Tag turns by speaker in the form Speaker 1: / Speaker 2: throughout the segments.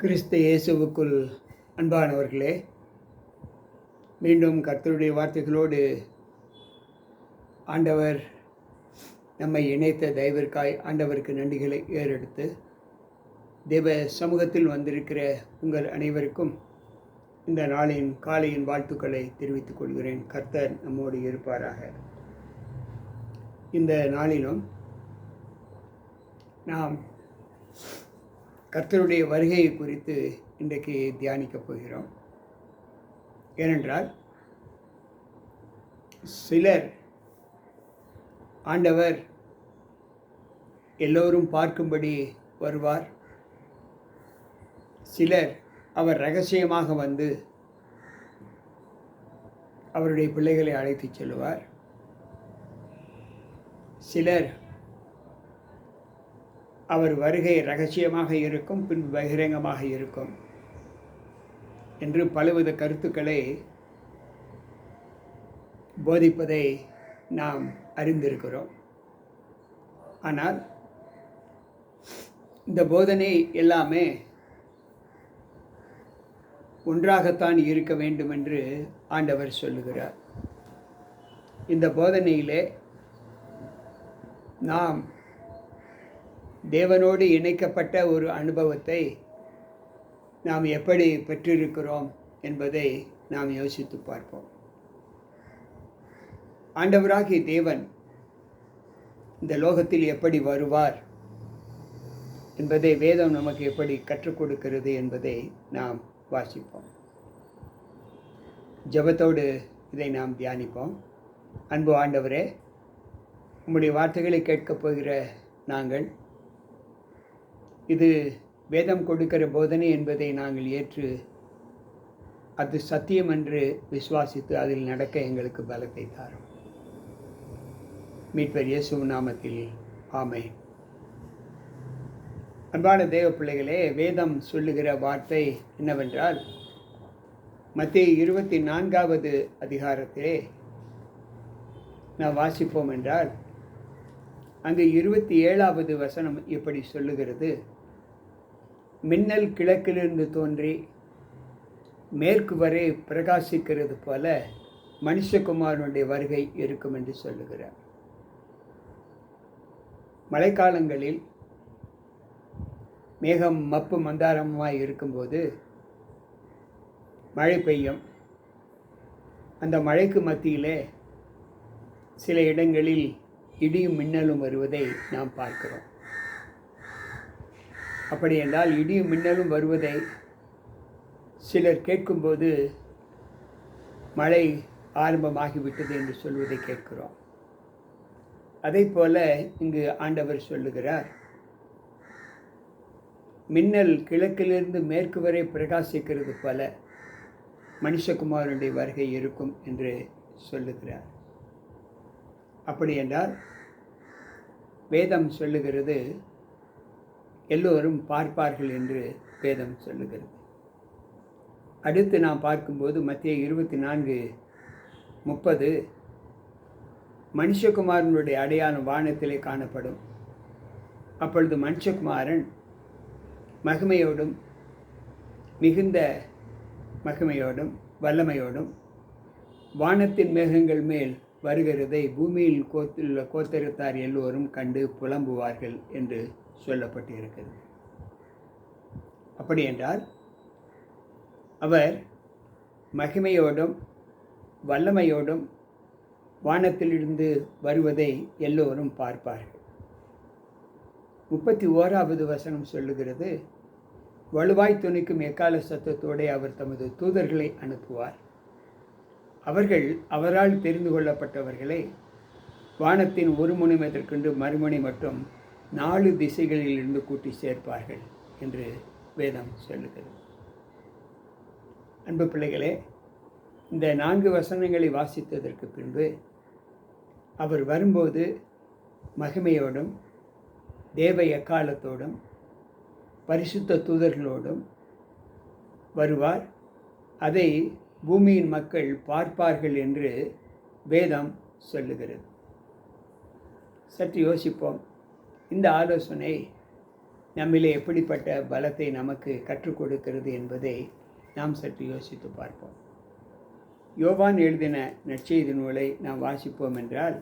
Speaker 1: கிறிஸ்து இயேசுவுக்குள் அன்பானவர்களே மீண்டும் கர்த்தருடைய வார்த்தைகளோடு ஆண்டவர் நம்மை இணைத்த தயவிற்காய் ஆண்டவருக்கு நன்றிகளை ஏறெடுத்து தேவ சமூகத்தில் வந்திருக்கிற உங்கள் அனைவருக்கும் இந்த நாளின் காலையின் வாழ்த்துக்களை தெரிவித்துக் கொள்கிறேன். கர்த்தர் நம்மோடு இருப்பாராக. இந்த நாளிலும் நாம் கர்த்தருடைய வருகையை குறித்து இன்றைக்கு தியானிக்கப் போகிறோம். ஏனென்றால் சிலர் ஆண்டவர் எல்லோரும் பார்க்கும்படி வருவார். சிலர் அவர் ரகசியமாக வந்து அவருடைய பிள்ளைகளை அழைத்துச் செல்வார். சிலர் அவர் வருகை ரகசியமாக இருக்கும் பின்பு பகிரங்கமாக இருக்கும். என்று பலவித கருத்துக்களை போதிப்பதை நாம் அறிந்திருக்கிறோம். ஆனால் இந்த போதனை எல்லாமே ஒன்றாகத்தான் இருக்க வேண்டும் என்று ஆண்டவர் சொல்லுகிறார். இந்த போதனையிலே நாம் தேவனோடு இணைக்கப்பட்ட ஒரு அனுபவத்தை நாம் எப்படி பெற்றிருக்கிறோம் என்பதை நாம் யோசித்து பார்ப்போம். ஆண்டவராகிய தேவன் இந்த லோகத்தில் எப்படி வருவார் என்பதை வேதம் நமக்கு எப்படி கற்றுக் கொடுக்கிறது என்பதை நாம் வாசிப்போம். ஜபத்தோடு இதை நாம் தியானிப்போம். அன்பு ஆண்டவரே உம்முடைய வார்த்தைகளை கேட்கப் போகிற நாங்கள் இது வேதம் கொடுக்கிற போதனை என்பதை நாங்கள் ஏற்று அது சத்தியம் என்று விசுவாசித்து அதில் நடக்க எங்களுக்கு பலத்தை தாரும். மீட்பர் இயேசு நாமத்தில் ஆமை அன்பான தேவ பிள்ளைகளே வேதம் சொல்லுகிற வார்த்தை என்னவென்றால் மத்திய இருபத்தி நான்காவது அதிகாரத்திலே நாம் வாசிப்போம் என்றால் அங்கு இருபத்தி ஏழாவது வசனம் இப்படி சொல்லுகிறது. மின்னல் கிழக்கிலிருந்து தோன்றி மேற்கு வரை பிரகாசிக்கிறது போல மனுஷகுமாரனுடைய வருகை இருக்கும் என்று சொல்லுகிறார். மழைக்காலங்களில் மேகம் மப்பு மந்தாரமாக இருக்கும்போது மழை பெய்யும். அந்த மழைக்கு மத்தியிலே சில இடங்களில் இடியும் மின்னலும் வருவதை நாம் பார்க்கிறோம். அப்படியென்றால் இடியும் மின்னலும் வருவதை சிலர் கேட்கும்போது மழை ஆரம்பமாகிவிட்டது என்று சொல்வதை கேட்கிறோம். அதே போல இங்கு ஆண்டவர் சொல்லுகிறார் மின்னல் கிழக்கிலிருந்து மேற்கு வரை பிரகாசிக்கிறது போல மனுஷகுமாரனுடைய வருகை இருக்கும் என்று சொல்லுகிறார். அப்படி என்றால் வேதம் சொல்லுகிறது எல்லோரும் பார்ப்பார்கள் என்று வேதம் சொல்லுகிறது. அடுத்து நாம் பார்க்கும்போது மத்திய இருபத்தி நான்கு முப்பது மனுஷகுமாரனுடைய அடையாளம் வானத்திலே காணப்படும். அப்பொழுது மனுஷகுமாரன் மகிமையோடும் மிகுந்த மகிமையோடும் வல்லமையோடும் வானத்தின் மேகங்கள் மேல் வருகிறதை பூமியில் கோத்துள்ள கோத்தெருத்தார் எல்லோரும் கண்டு புலம்புவார்கள் என்று சொல்லப்பட்டு இருக்கிறது அப்படி என்றால் அவர் மகிமையோடும் வல்லமையோடும் வானத்திலிருந்து வருவதை எல்லோரும் பார்ப்பார்கள். முப்பத்தி ஓராவது வசனம் சொல்லுகிறது வலுவாய் துணிக்கும் எக்கால சத்தத்தோടെ அவர் தமது தூதர்களை அனுப்புவார். அவர்கள் அவரால் தெரிந்து கொள்ளப்பட்டவர்களை வானத்தின் ஒரு முனை முதற்கொண்டு மறுமுனை மற்றும் நாலு திசைகளில் இருந்து கூட்டி சேர்ப்பார்கள் என்று வேதம் சொல்லுகிறது. அன்பு பிள்ளைகளே இந்த நான்கு வசனங்களை வாசித்ததற்கு பின்பு அவர் வரும்போது மகிமையோடும் தேவ எக்காலத்தோடும் பரிசுத்த தூதர்களோடும் வருவார். அதை பூமியின் மக்கள் பார்ப்பார்கள் என்று வேதம் சொல்லுகிறது. சற்று யோசிப்போம். இந்த ஆலோசனை நம்மிலே எப்படிப்பட்ட பலத்தை நமக்கு கற்றுக் கொடுக்கிறது என்பதை நாம் சற்று யோசித்து பார்ப்போம். யோவான் எழுதின நற்செய்தி நூலை நாம் வாசிப்போம் என்றால்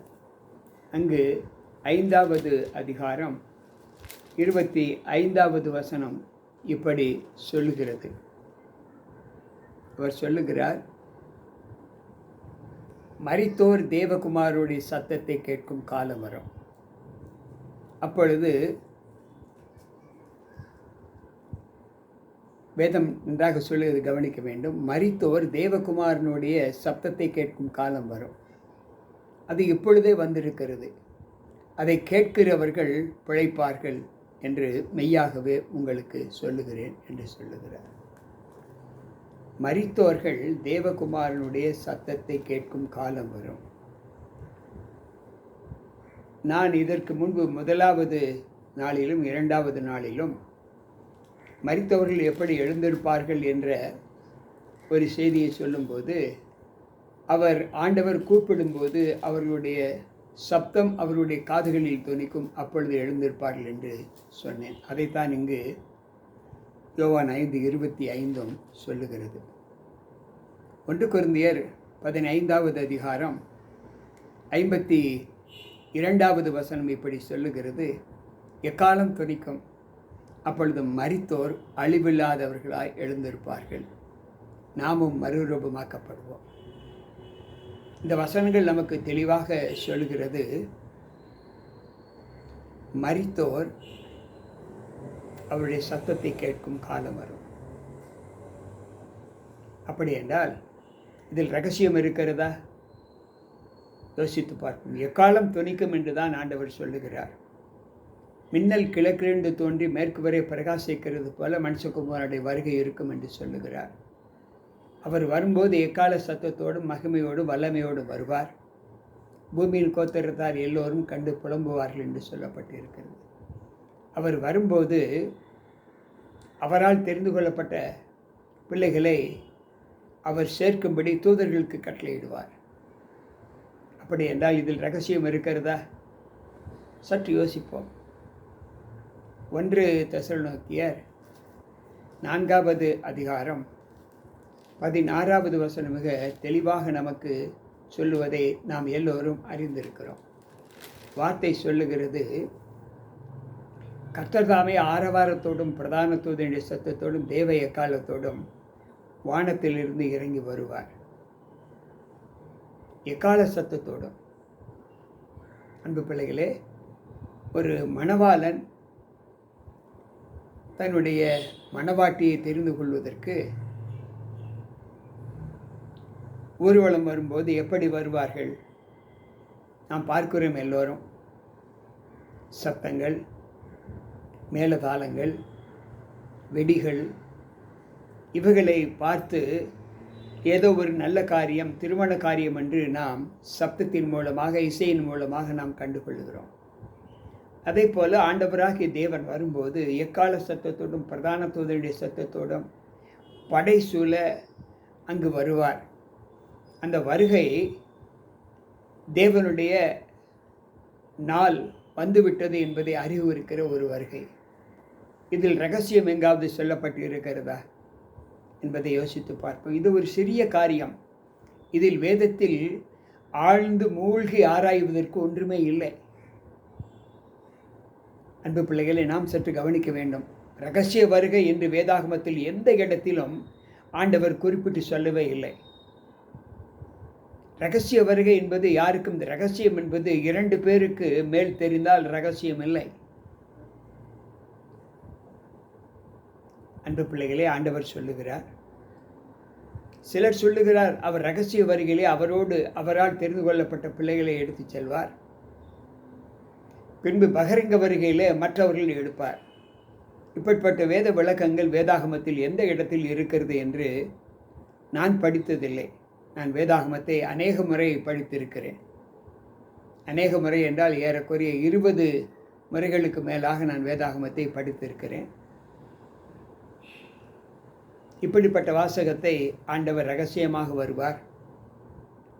Speaker 1: அங்கு ஐந்தாவது அதிகாரம் இருபத்தி ஐந்தாவது வசனம் இப்படி சொல்லுகிறது. அவர் சொல்லுகிறார் மரித்தோர் தேவகுமாரோடைய சத்தத்தை கேட்கும் காலம் வரும். அப்பொழுது வேதம் நன்றாக சொல்லுவது கவனிக்க வேண்டும். மரித்தோர் தேவகுமாரனுடைய சப்தத்தை கேட்கும் காலம் வரும். அது இப்பொழுதே வந்திருக்கிறது. அதை கேட்கிறவர்கள் பிழைப்பார்கள் என்று மெய்யாகவே உங்களுக்கு சொல்லுகிறேன் என்று சொல்லுகிறார். மரித்தோர்கள் தேவகுமாரனுடைய சத்தத்தை கேட்கும் காலம் வரும். நான் இதற்கு முன்பு முதலாவது நாளிலும் இரண்டாவது நாளிலும் மறித்தவர்கள் எப்படி எழுந்திருப்பார்கள் என்ற ஒரு செய்தியை சொல்லும்போது அவர் ஆண்டவர் கூப்பிடும்போது அவர்களுடைய சப்தம் அவருடைய காதுகளில் துணிக்கும் அப்பொழுது எழுந்திருப்பார்கள் என்று சொன்னேன். அதைத்தான் இங்கு யோவான் ஐந்து இருபத்தி ஐந்தும் சொல்லுகிறது. ஒன்று குருந்தியர் பதினைந்தாவது அதிகாரம் ஐம்பத்தி இரண்டாவது வசனம் இப்படி சொல்லுகிறது எக்காலம் துணிக்கும்? அப்பொழுது மரித்தோர் அழிவில்லாதவர்களாய் எழுந்திருப்பார்கள். நாமும் மறுரூபமாக்கப்படுவோம். இந்த வசனங்கள் நமக்கு தெளிவாக சொல்கிறது மரித்தோர் அவருடைய சத்தத்தை கேட்கும் காலம் வரும். அப்படி என்றால் இதில் ரகசியம் இருக்கிறதா? யோசித்து பார்ப்போம். எக்காலம் துணிக்கும் என்று தான் ஆண்டவர் சொல்லுகிறார். மின்னல் கிழக்கிலிருந்து தோன்றி மேற்கு வரை பிரகாசிக்கிறது போல மனுஷகுமாரனுடைய வருகை இருக்கும் என்று சொல்லுகிறார். அவர் வரும்போது எக்கால சத்தத்தோடும் மகிமையோடும் வல்லமையோடும் வருவார். பூமியின் கோத்தரத்தார் எல்லோரும் கண்டு புலம்புவார்கள் என்று சொல்லப்பட்டிருக்கிறது. அவர் வரும்போது அவரால் தெரிந்து கொள்ளப்பட்ட பிள்ளைகளை அவர் சேர்க்கும்படி தூதர்களுக்கு கட்டளையிடுவார். அப்படி என்றால் இதில் ரகசியம் இருக்கிறதா? சற்று யோசிப்போம். ஒன்று நோக்கியர் நான்காவது அதிகாரம் பதினாறாவது வசனம் மிக தெளிவாக நமக்கு சொல்லுவதை நாம் எல்லோரும் அறிந்திருக்கிறோம். வார்த்தை சொல்லுகிறது கர்த்தர்தாமே ஆரவாரத்தோடும் பிரதான சத்தத்தோடும் தேவ எக்காலத்தோடும் வானத்திலிருந்து இறங்கி வருவார். எக்கால சத்தத்தோடும். அன்பு பிள்ளைகளே ஒரு மணவாளன் தன்னுடைய மணவாட்டியை தெரிந்து கொள்வதற்கு ஊர்வலம் வரும்போது எப்படி வருவார்கள்? நாம் பார்க்கிறோம் எல்லோரும். சத்தங்கள் மேலதாளங்கள் வெடிகள் இவைகளை பார்த்து ஏதோ ஒரு நல்ல காரியம் திருமண காரியம் என்று நாம் சப்தத்தின் மூலமாக இசையின் மூலமாக நாம் கண்டுகொள்கிறோம். அதே போல் ஆண்டவராகிய தேவன் வரும்போது எக்கால சத்தத்தோடும் பிரதான தூதருடைய சத்தத்தோடும் படை சூழ அங்கு வருவார். அந்த வருகை தேவனுடைய நாள் வந்துவிட்டது என்பதை அறிவுறுக்கிற ஒரு வருகை. இதில் ரகசியம் எங்காவது சொல்லப்பட்டு இருக்கிறதா என்பதை யோசித்து பார்ப்போம். இது ஒரு சிறிய காரியம். இதில் வேதத்தில் ஆழ்ந்து மூழ்கி ஆராய்வதற்கு ஒன்றுமே இல்லை. அன்பு பிள்ளைகளை நாம் சற்று கவனிக்க வேண்டும். ரகசிய வருகை என்று வேதாகமத்தில் எந்த இடத்திலும் ஆண்டவர் குறிப்பிட்டு சொல்லவே இல்லை. ரகசிய வருகை என்பது யாருக்கும் இந்த ரகசியம் என்பது இரண்டு பேருக்கு மேல் தெரிந்தால் ரகசியம் இல்லை. அன்பு பிள்ளைகளே ஆண்டவர் சொல்லுகிறார். சிலர் சொல்லுகிறார் அவர் ரகசிய வரிகளே அவரோடு அவரால் தெரிந்து கொள்ளப்பட்ட பிள்ளைகளை எடுத்துச் செல்வார். பின்பு பகரங்க வருகையிலே மற்றவர்கள் எடுப்பார். இப்படிப்பட்ட வேத விளக்கங்கள் வேதாகமத்தில் எந்த இடத்தில் இருக்கிறது என்று நான் படித்ததில்லை. நான் வேதாகமத்தை அநேக முறை படித்திருக்கிறேன். அநேக முறை என்றால் ஏறக்குறைய இருபது முறைகளுக்கு மேலாக நான் வேதாகமத்தை படித்திருக்கிறேன். இப்படிப்பட்ட வாசகத்தை ஆண்டவர் ரகசியமாக வருவார்.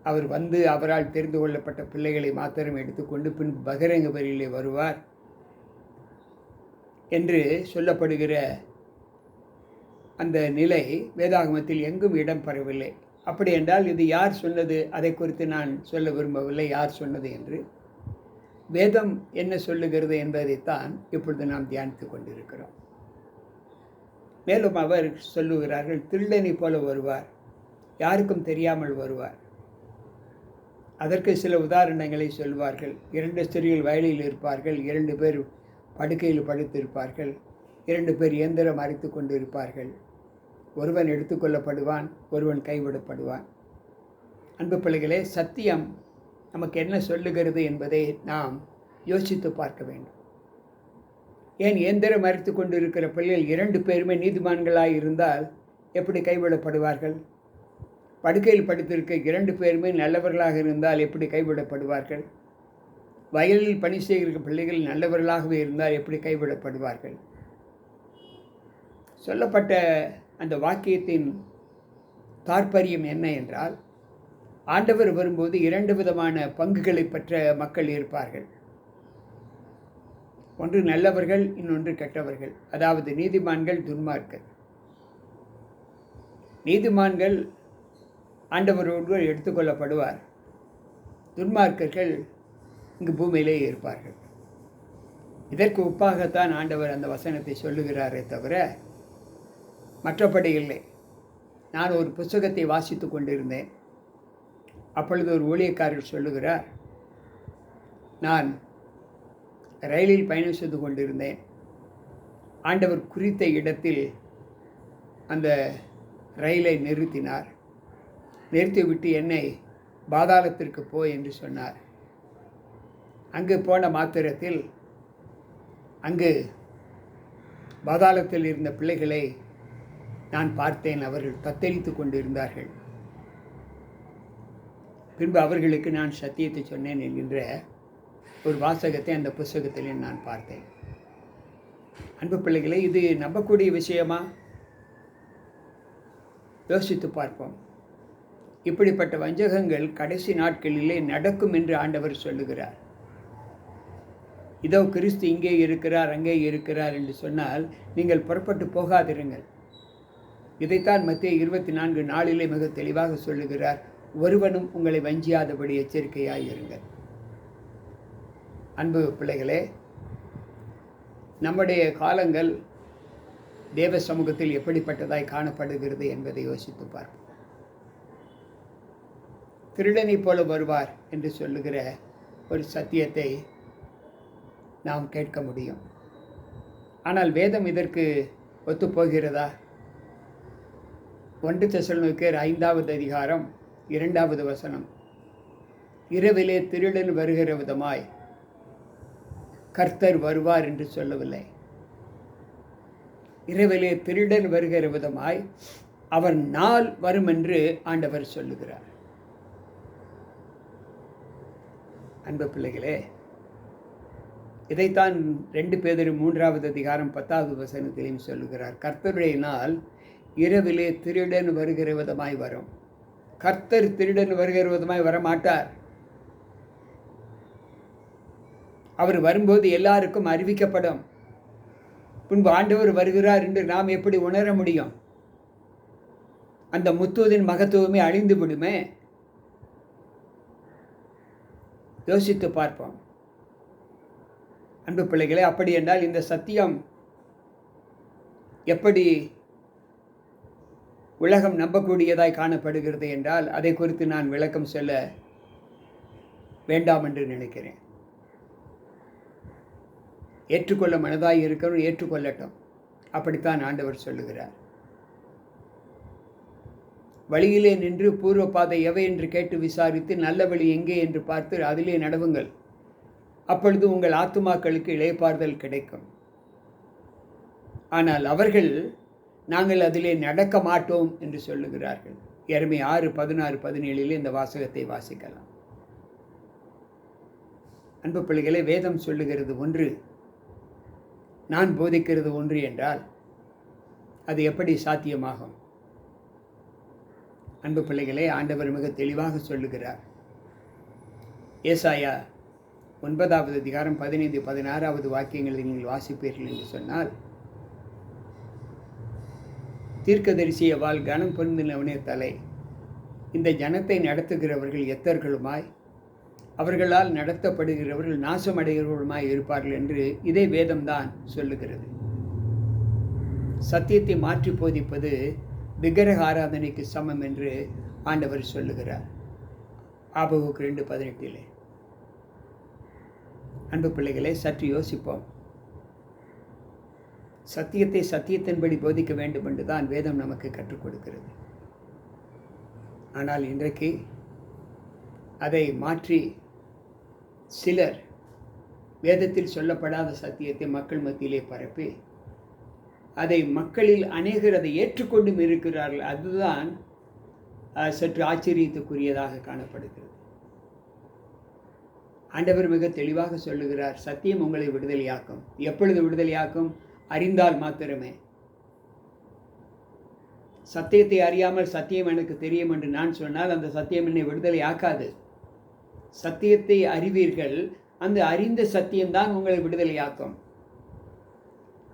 Speaker 1: அவர் வந்து அவரால் தெரிந்து கொள்ளப்பட்ட பிள்ளைகளை மாத்திரம் எடுத்துக்கொண்டு பின் பகிரங்க வரியிலே வருவார் என்று சொல்லப்படுகிற அந்த நிலை வேதாகமத்தில் எங்கும் இடம் பெறவில்லை. அப்படி என்றால் இது யார் சொன்னது? அதை குறித்து நான் சொல்ல விரும்பவில்லை. யார் சொன்னது என்று. வேதம் என்ன சொல்லுகிறது என்பதைத்தான் இப்பொழுது நாம் தியானித்து கொண்டிருக்கிறோம். மேலும் அவர் சொல்லுகிறார்கள் திருடனை போல வருவார். யாருக்கும் தெரியாமல் வருவார். அதற்கு சில உதாரணங்களை சொல்வார்கள். இரண்டு ஸ்திரீகள் வயலில் இருப்பார்கள் இரண்டு பேர் படுக்கையில் படுத்திருப்பார்கள் இரண்டு பேர் இயந்திரம் அரைத்து கொண்டு இருப்பார்கள் ஒருவன் எடுத்துக்கொள்ளப்படுவான் ஒருவன் கைவிடப்படுவான். அன்பு பிள்ளைகளே சத்தியம் நமக்கு என்ன சொல்லுகிறது என்பதை நாம் யோசித்து பார்க்க வேண்டும். ஏன் இயந்திரம் அரைத்து கொண்டு இருக்கிற பிள்ளைகள் இரண்டு பேருமே நீதிமான்களாக இருந்தால் எப்படி கைவிடப்படுவார்கள்? படுக்கையில் படுத்திருக்க இரண்டு பேருமே நல்லவர்களாக இருந்தால் எப்படி கைவிடப்படுவார்கள்? வயலில் பணி செய்கிற பிள்ளைகள் நல்லவர்களாகவே இருந்தால் எப்படி கைவிடப்படுவார்கள்? சொல்லப்பட்ட அந்த வாக்கியத்தின் தாற்பயம் என்ன என்றால் ஆண்டவர் வரும்போது இரண்டு விதமான பங்குகளை பெற்ற மக்கள் இருப்பார்கள். ஒன்று நல்லவர்கள் இன்னொன்று கெட்டவர்கள். அதாவது நீதிமான்கள் துன்மார்க்கர். நீதிமான்கள் ஆண்டவரோடு எடுத்துக்கொள்ளப்படுவார். துன்மார்க்கர்கள் இங்கு பூமியிலே இருப்பார்கள். இதற்கு ஒப்பாகத்தான் ஆண்டவர் அந்த வசனத்தை சொல்லுகிறாரே தவிர மற்றபடி இல்லை. நான் ஒரு புஸ்தகத்தை வாசித்து கொண்டிருந்தேன். அப்பொழுது ஒரு ஊழியக்காரர் சொல்லுகிறார் நான் ரயிலில் பயணம் செய்து கொண்டிருந்தேன். ஆண்டவர் குறித்த இடத்தில் அந்த ரயிலை நிறுத்தினார். நிறுத்திவிட்டு என்னை பாதாளத்திற்கு போ என்று சொன்னார். அங்கு போன மாத்திரத்தில் அங்கு பாதாளத்தில் இருந்த பிள்ளைகளை நான் பார்த்தேன். அவர்கள் தத்தளித்து கொண்டிருந்தார்கள். பின்பு அவர்களுக்கு நான் சத்தியத்தை சொன்னேன் என்கின்ற ஒரு வாசகத்தை அந்த புஸ்தகத்தில் நான் பார்த்தேன். அன்பு பிள்ளைகளை இது நம்பக்கூடிய விஷயமா? யோசித்து பார்ப்போம். இப்படிப்பட்ட வஞ்சகங்கள் கடைசி நாட்களிலே நடக்கும் என்று ஆண்டவர் சொல்லுகிறார். இதோ கிறிஸ்து இங்கே இருக்கிறார் அங்கே இருக்கிறார் என்று சொன்னால் நீங்கள் புறப்பட்டு போகாதிருங்கள். இதைத்தான் மத்திய இருபத்தி நான்கு நாளிலே மிக தெளிவாக சொல்லுகிறார். ஒருவனும் உங்களை வஞ்சியாதபடி எச்சரிக்கையாக இருங்கள் அன்பு பிள்ளைகளே நம்முடைய காலங்கள் தேவ சமூகத்தில் எப்படிப்பட்டதாய் காணப்படுகிறது என்பதை யோசித்து பார்ப்போம். திருடனை போல வருவார் என்று சொல்லுகிற ஒரு சத்தியத்தை நாம் கேட்க முடியும். ஆனால் வேதம் இதற்கு ஒத்துப்போகிறதா? ஒன்று தெசலோனிக்கர் ஐந்தாவது அதிகாரம் இரண்டாவது வசனம். இரவிலே திருடன் வருகிற விதமாய் கர்த்தர் வருவார் என்று சொல்லவில்லை. இரவிலே திருடன் வருகிற விதமாய் அவர் நாள் வரும் என்று ஆண்டவர் சொல்லுகிறார். அன்பு பிள்ளைகளே இதைத்தான் ரெண்டு பேதர் மூன்றாவது அதிகாரம் பத்தாவது வசனத்திலையும் சொல்லுகிறார். கர்த்தருடைய நாள் இரவிலே திருடன் வருகிற விதமாய் வரும். கர்த்தர் திருடன் வருகிற விதமாய் வரமாட்டார். அவர் வரும்போது எல்லாருக்கும் அறிவிக்கப்படும். பின்பு ஆண்டவர் வருகிறார் என்று நாம் எப்படி உணர முடியும்? அந்த முத்துவதின் மகத்துவமே அழிந்து விடுமே? யோசித்து பார்ப்போம். அன்பு பிள்ளைகளே அப்படி என்றால் இந்த சத்தியம் எப்படி உலகம் நம்பக்கூடியதாய் காணப்படுகிறது என்றால் அதை குறித்து நான் விளக்கம் சொல்ல வேண்டாம் என்று நினைக்கிறேன். ஏற்றுக்கொள்ள மனதாக இருக்கிறவன் ஏற்றுக்கொள்ளட்டும். அப்படித்தான் ஆண்டவர் சொல்லுகிறார். வழியிலே நின்று பூர்வ பாதை எவை என்று கேட்டு விசாரித்து நல்ல வழி எங்கே என்று பார்த்து அதிலே நடவுங்கள். அப்பொழுது உங்கள் ஆத்துமாக்களுக்கு இளைப்பாறுதல் கிடைக்கும். ஆனால் அவர்கள் நாங்கள் அதிலே நடக்க மாட்டோம் என்று சொல்லுகிறார்கள். எருமை ஆறு பதினாறு பதினேழில் இந்த வாசகத்தை வாசிக்கலாம். அன்பு பிள்ளைகளை வேதம் சொல்லுகிறது ஒன்று நான் போதிக்கிறது ஒன்று என்றால் அது எப்படி சாத்தியமாகும்? அன்பு பிள்ளைகளே ஆண்டவர் மிக தெளிவாக சொல்லுகிறார். ஏசாயா ஒன்பதாவது அதிகாரம் பதினைந்து பதினாறாவது வாக்கியங்களை நீங்கள் வாசிப்பீர்கள் என்று சொன்னால் தீர்க்கதரிசிய வாழ் கனம் பொருந்தினவனே தலை இந்த ஜனத்தை நடத்துகிறவர்கள் எத்தர்களுமாய்? அவர்களால் நடத்தப்படுகிறவர்கள் நாசமடைகிறவர்களுமாய் இருப்பார்கள் என்று இதே வேதம்தான் சொல்லுகிறது. சத்தியத்தை மாற்றி போதிப்பது விக்கிரக ஆராதனைக்கு சமம் என்று ஆண்டவர் சொல்லுகிறார். ஆபகுக்கு ரெண்டு பதினெட்டிலே. அன்பு பிள்ளைகளை சற்று யோசிப்போம். சத்தியத்தை சத்தியத்தின்படி போதிக்க வேண்டும் என்று தான் வேதம் நமக்கு கற்றுக் கொடுக்கிறது. ஆனால் இன்றைக்கு அதை மாற்றி சிலர் வேதத்தில் சொல்லப்படாத சத்தியத்தை மக்கள் மத்தியிலே பரப்பி அதை மக்களில் அநேகர் அதை ஏற்றுக்கொண்டும் இருக்கிறார்கள். அதுதான் சற்று ஆச்சரியத்துக்குரியதாக காணப்படுகிறது. ஆண்டவர் மிக தெளிவாக சொல்லுகிறார் சத்தியம் உங்களை விடுதலையாக்கும். எப்பொழுது விடுதலையாக்கும்? அறிந்தால் மாத்திரமே. சத்தியத்தை அறியாமல் சத்தியம் எனக்கு தெரியும் என்று நான் சொன்னால் அந்த சத்தியம் என்னை விடுதலை ஆக்காது சத்தியத்தை அறிவீர்கள் அந்த அறிந்த சத்தியம்தான் உங்களை விடுதலையாக்கும்.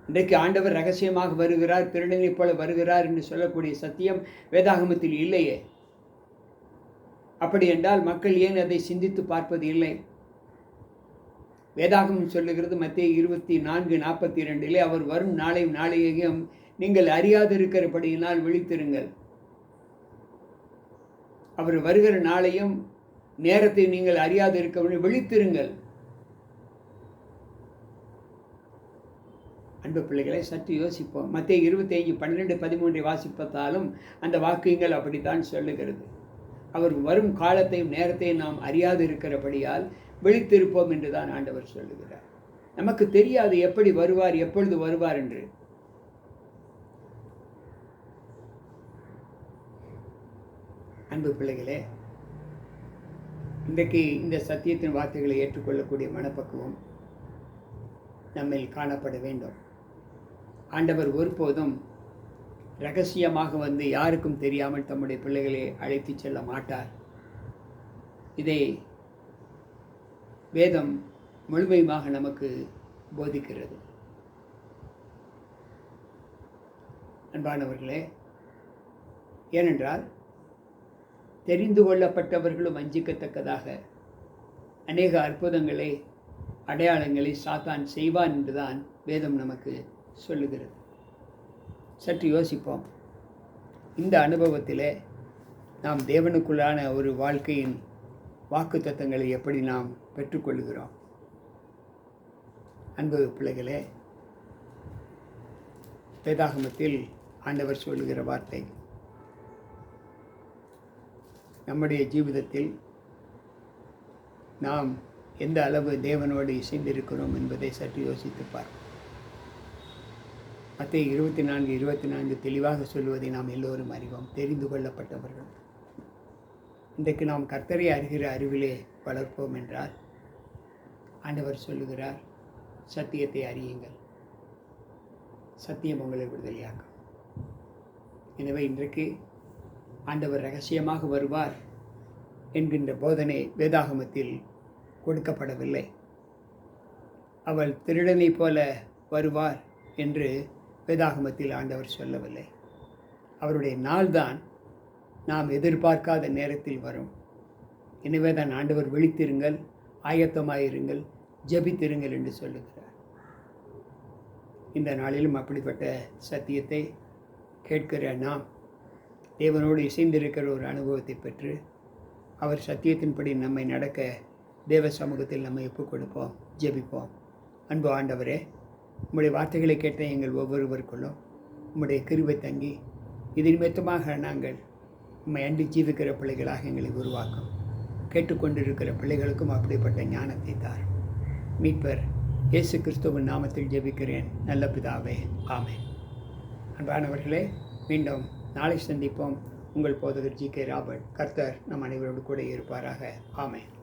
Speaker 1: இன்றைக்கு ஆண்டவர் ரகசியமாக வருகிறார் திருடனைப் போல வருகிறார் என்று சொல்லக்கூடிய சத்தியம் வேதாகமத்தில் இல்லையே. அப்படி என்றால் மக்கள் ஏன் அதை சிந்தித்து பார்ப்பது இல்லை? வேதாகமம் சொல்லுகிறது மத்திய இருபத்தி நான்கு நாற்பத்தி இரண்டிலே அவர் வரும் நாளையும் நாளையையும் நீங்கள் அறியாதிருக்கிறபடியினால் விழித்திருங்கள். அவர் வருகிற நாளையும் நேரத்தை நீங்கள் அறியாது இருக்கணும் விழித்திருங்கள். அன்பு பிள்ளைகளை சற்று யோசிப்போம். மத்திய இருபத்தைந்து பன்னிரெண்டு பதிமூன்றை வாசிப்பதாலும் அந்த வாக்கியங்கள் அப்படித்தான் சொல்லுகிறது. அவர் வரும் காலத்தையும் நேரத்தையும் நாம் அறியாது இருக்கிறபடியால் விழித்திருப்போம் என்று தான் ஆண்டவர் சொல்லுகிறார். நமக்கு தெரியாது எப்படி வருவார் எப்பொழுது வருவார் என்று. அன்பு பிள்ளைகளே இன்றைக்கு இந்த சத்தியத்தின் வார்த்தைகளை ஏற்றுக்கொள்ளக்கூடிய மனப்பக்குவம் நம்மில் காணப்பட வேண்டும். ஆண்டவர் ஒருபோதும் ரகசியமாக வந்து யாருக்கும் தெரியாமல் தம்முடைய பிள்ளைகளை அழைத்து செல்ல மாட்டார். இதை வேதம் முழுமையுமாக நமக்கு போதிக்கிறது. அன்பானவர்களே ஏனென்றால் தெரிந்து கொள்ளப்பட்டவர்களும் வஞ்சிக்கத்தக்கதாக. அநேக அற்புதங்களை அடையாளங்களை சாத்தான் செய்வான் என்றுதான் வேதம் நமக்கு சொல்லுகிறது. சற்று யோசிப்போம். இந்த அனுபவத்தில் நாம் தேவனுக்குள்ளான ஒரு வாழ்க்கையின் வாக்கு தத்தங்களை எப்படி நாம் பெற்றுக்கொள்கிறோம்? அன்பு பிள்ளைகளே வேதாகமத்தில் ஆண்டவர் சொல்லுகிற வார்த்தை நம்முடைய ஜீவிதத்தில் நாம் எந்த அளவு தேவனோடு இசைந்திருக்கிறோம் என்பதை சற்று யோசித்து பார்ப்போம். மத்திய இருபத்தி நான்கு இருபத்தி நான்கு தெளிவாக சொல்வதை நாம் எல்லோரும் அறிவோம். தெரிந்து கொள்ளப்பட்டவர்கள். இன்றைக்கு நாம் கர்த்தரை அறிகிற அறிவிலே வளர்ப்போம் என்றால் ஆண்டவர் சொல்லுகிறார் சத்தியத்தை அறியுங்கள். சத்தியம் உங்களை விடுதலையாகும் எனவே இன்றைக்கு ஆண்டவர் ரகசியமாக வருவார் என்கின்ற போதனை வேதாகமத்தில் கொடுக்கப்படவில்லை. அவள் திருடனைப் போல வருவார் என்று வேதாகமத்தில் ஆண்டவர் சொல்லவில்லை. அவருடைய நாள்தான் நாம் எதிர்பார்க்காத நேரத்தில் வரும். எனவே தான் ஆண்டவர் விழித்திருங்கள் ஆயத்தமாயிருங்கள் ஜபித்திருங்கள் என்று சொல்லுகிறார். இந்த நாளிலும் அப்படிப்பட்ட சத்தியத்தை கேட்கிற நாம் தேவனோடு இசைந்திருக்கிற ஒரு அனுபவத்தை பெற்று அவர் சத்தியத்தின்படி நம்மை நடக்க தேவ சமூகத்தில் நம்மை ஒப்புக் கொடுப்போம் ஜெபிப்போம். அன்பு ஆண்டவரே உம்முடைய வார்த்தைகளை கேட்ட எங்கள் ஒவ்வொருவருக்குள்ளும் உம்முடைய கிருவை தங்கி இது நிமித்தமாக நாங்கள் உம்மை அண்டி ஜீவிக்கிற பிள்ளைகளாக எங்களை உருவாக்கும். கேட்டுக்கொண்டிருக்கிற பிள்ளைகளுக்கும் அப்படிப்பட்ட ஞானத்தை தார். மீட்பர் இயேசு கிறிஸ்துவின் நாமத்தில் ஜெபிக்கிறேன். நல்ல பிதாவே ஆமே அன்பானவர்களே மீண்டும் நாளை சந்திப்போம். உங்கள் போதகர் ஜி கே ராபர்ட். கர்த்தர் நம் அனைவரோடு கூட இருப்பாராக. ஆமேன்.